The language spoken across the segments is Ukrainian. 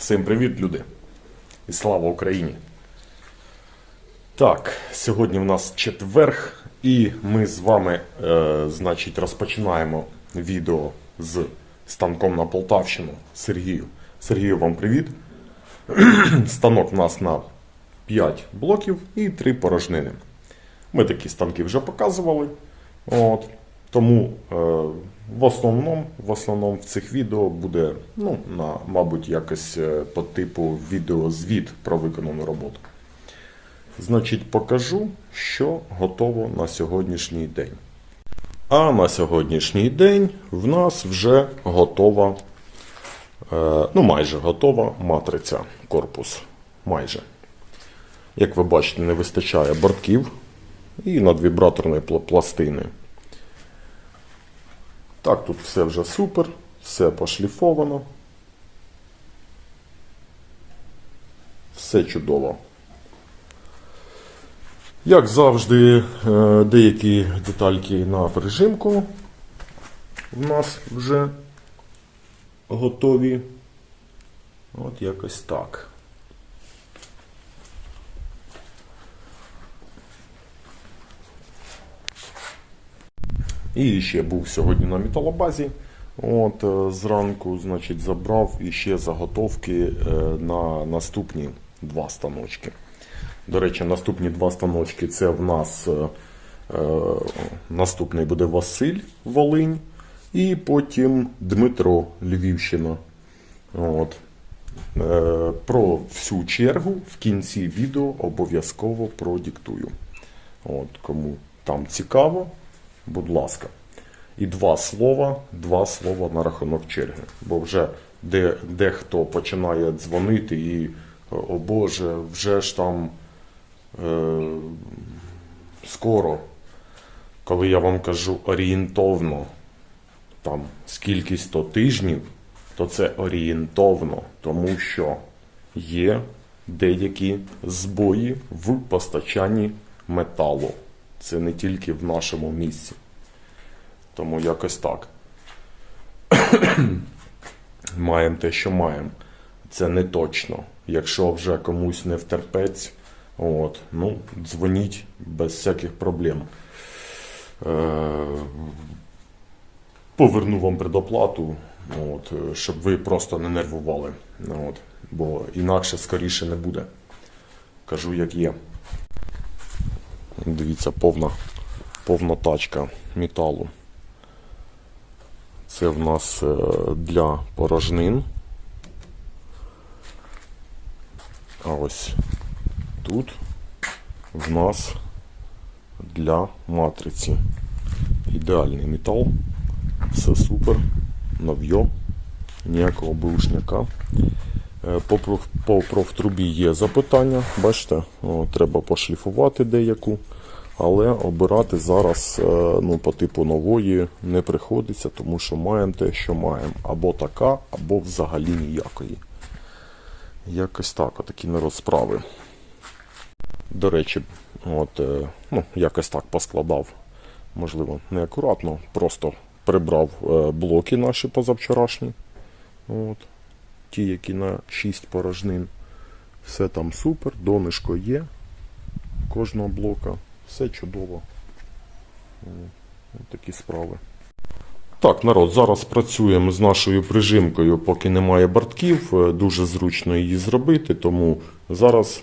Всім привіт, люди! І слава Україні! Так, сьогодні в нас четверг, і ми з вами, е, значить, розпочинаємо відео з станком на Полтавщину Сергію. Сергію, вам привіт. Станок у нас на 5 блоків і 3 порожнини. Ми такі станки вже показували. От. Тому е, в основному, в основному в цих відео буде, ну, на, мабуть, якось е, по типу відеозвіт про виконану роботу. Значить, покажу, що готово на сьогоднішній день. А на сьогоднішній день в нас вже готова, е, ну майже готова матриця корпус. Майже. Як ви бачите, не вистачає бортків і надвібраторної пластини. Так, тут все вже супер, все пошліфовано. Все чудово. Як завжди, е, деякі детальки на прижимку у нас вже готові. От якось так. І ще був сьогодні на металобазі. От е, зранку, значить, забрав і ще заготовки е, на наступні два станочки. До речі, наступні два станочки це в нас е, наступний буде Василь Волинь, і потім Дмитро Львівщина. От. Про всю чергу в кінці відео обов'язково продиктую. От, кому там цікаво, будь ласка. І два слова, два слова на рахунок черги. Бо вже де, дехто починає дзвонити і о Боже, вже ж там е, скоро, коли я вам кажу орієнтовно, там скільки 100 тижнів, то це орієнтовно, тому що є деякі збої в постачанні металу. Це не тільки в нашому місці. Тому якось так. маємо те, що маємо. Це не точно. Якщо вже комусь не втерпець, от, ну, дзвоніть без всяких проблем. Е, поверну вам предоплату, от, щоб ви просто не нервували. От, бо інакше скоріше не буде. Кажу, як є. Дивіться, повна, повна тачка металу. Це в нас е, для порожнин. А ось тут в нас для матриці. Ідеальний метал. Все супер. Нов'йо. Ніякого бушняка. Е, По, профтрубі є запитання, бачите, О, треба пошліфувати деяку, але обирати зараз е, ну, по типу нової не приходиться, тому що маємо те, що маємо. Або така, або взагалі ніякої. Якось так, отакі народ справи. До речі, от, е, ну, якось так поскладав, можливо, неакуратно, просто прибрав блоки наші позавчорашні. От ті, які на 6 порожнин. Все там супер, донишко є кожного блока. Все чудово. Ось такі справи. Так, народ, зараз працюємо з нашою прижимкою, поки немає бортків. Е, Дуже зручно її зробити, тому зараз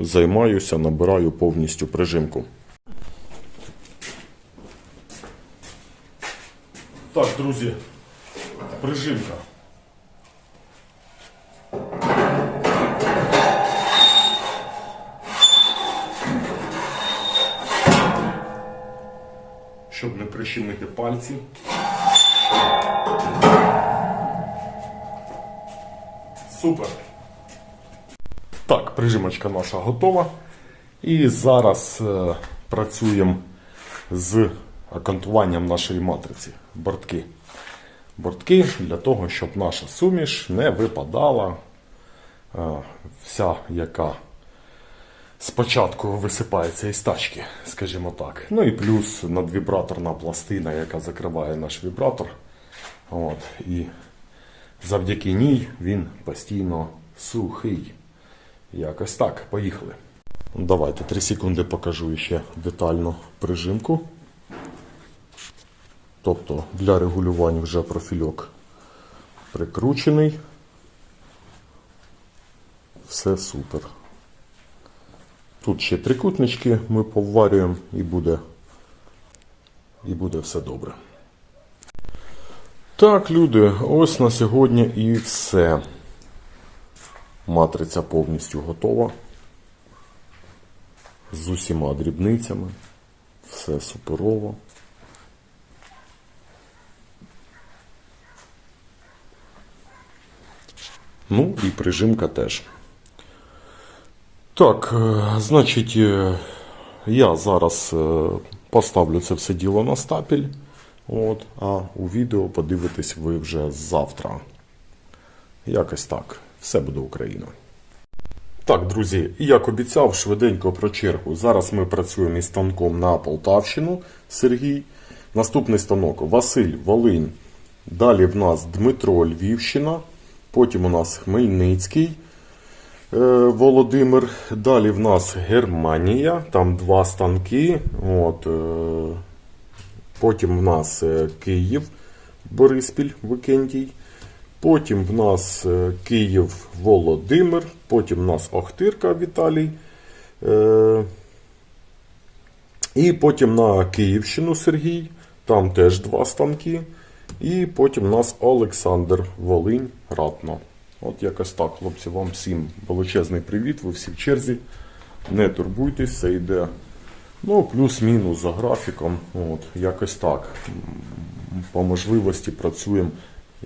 займаюся, набираю повністю прижимку. Так, друзі, прижимка. Щоб не прищемити пальці. Супер. Так, прижимочка наша готова. І зараз е, працюємо з акантуванням нашої матриці. Бортки. Бортки для того, щоб наша суміш не випадала. е, вся, яка спочатку висипається із тачки, скажімо так. Ну і плюс надвібраторна пластина, яка закриває наш вібратор. От, і завдяки ній він постійно сухий. Якось так, поїхали. Давайте 3 секунди покажу ще детально прижимку. Тобто для регулювання вже профільок прикручений. Все супер. Тут ще трикутнички ми поварюємо і буде, і буде все добре. Так, люди, ось на сьогодні і все. Матриця повністю готова. З усіма дрібницями. Все суперово. Ну і прижимка теж. Так, е, значить, е, я зараз е, поставлю це все діло на стапель. От, а у відео подивитесь ви вже завтра. Якось так. Все буде Україна. Так, друзі, як обіцяв, швиденько про чергу. Зараз ми працюємо із станком на Полтавщину Сергій. Наступний станок Василь Волинь. Далі в нас Дмитро Львівщина. Потім у нас Хмельницький Володимир. Далі в нас Германія. Там два станки. От, е, Потім в нас е, Київ, Бориспіль, Викентій. Потім в нас е, Київ, Володимир. Потім в нас Охтирка Віталій. Е, І потім на Київщину Сергій. Там теж два станки. І потім у нас Олександр Волинь Ратно. От якось так, хлопці, вам всім величезний привіт, ви всі в черзі. Не турбуйтесь, все йде. Ну, плюс-мінус за графіком. От, якось так. По можливості працюємо.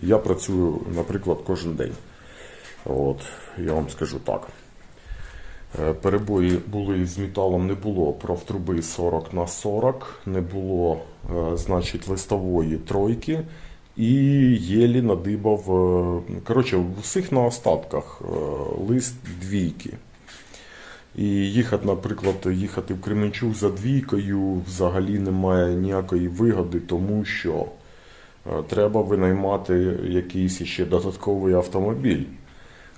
Я працюю, наприклад, кожен день. От, я вам скажу так. Е, Перебої були з металом, не було профтруби 40 на 40, не було, е, значить, листової тройки і єлі надибав. Коротше, в усіх на остатках е, лист двійки. І їхати, наприклад, їхати в Кременчук за двійкою взагалі немає ніякої вигоди, тому що е, треба винаймати якийсь ще додатковий автомобіль.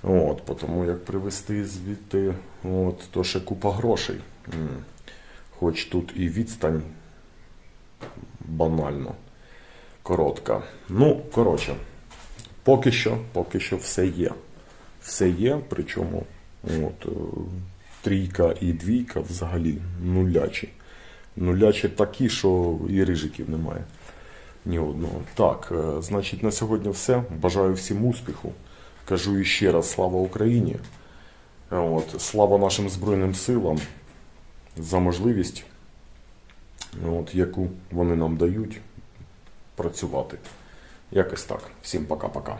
От, тому як привезти звідти, от, то ще купа грошей. Хоч тут і відстань банально коротка. Ну, коротше, поки що, поки що все є. Все є, причому от, е, трійка і двійка взагалі нулячі. Нулячі такі, що і рижиків немає. Ні одного. Так, е, значить, на сьогодні все. Бажаю всім успіху. Кажу іще раз слава Україні. Е, От, слава нашим Збройним силам за можливість, от, яку вони нам дають працювати. Якось так. Всім пока-пока.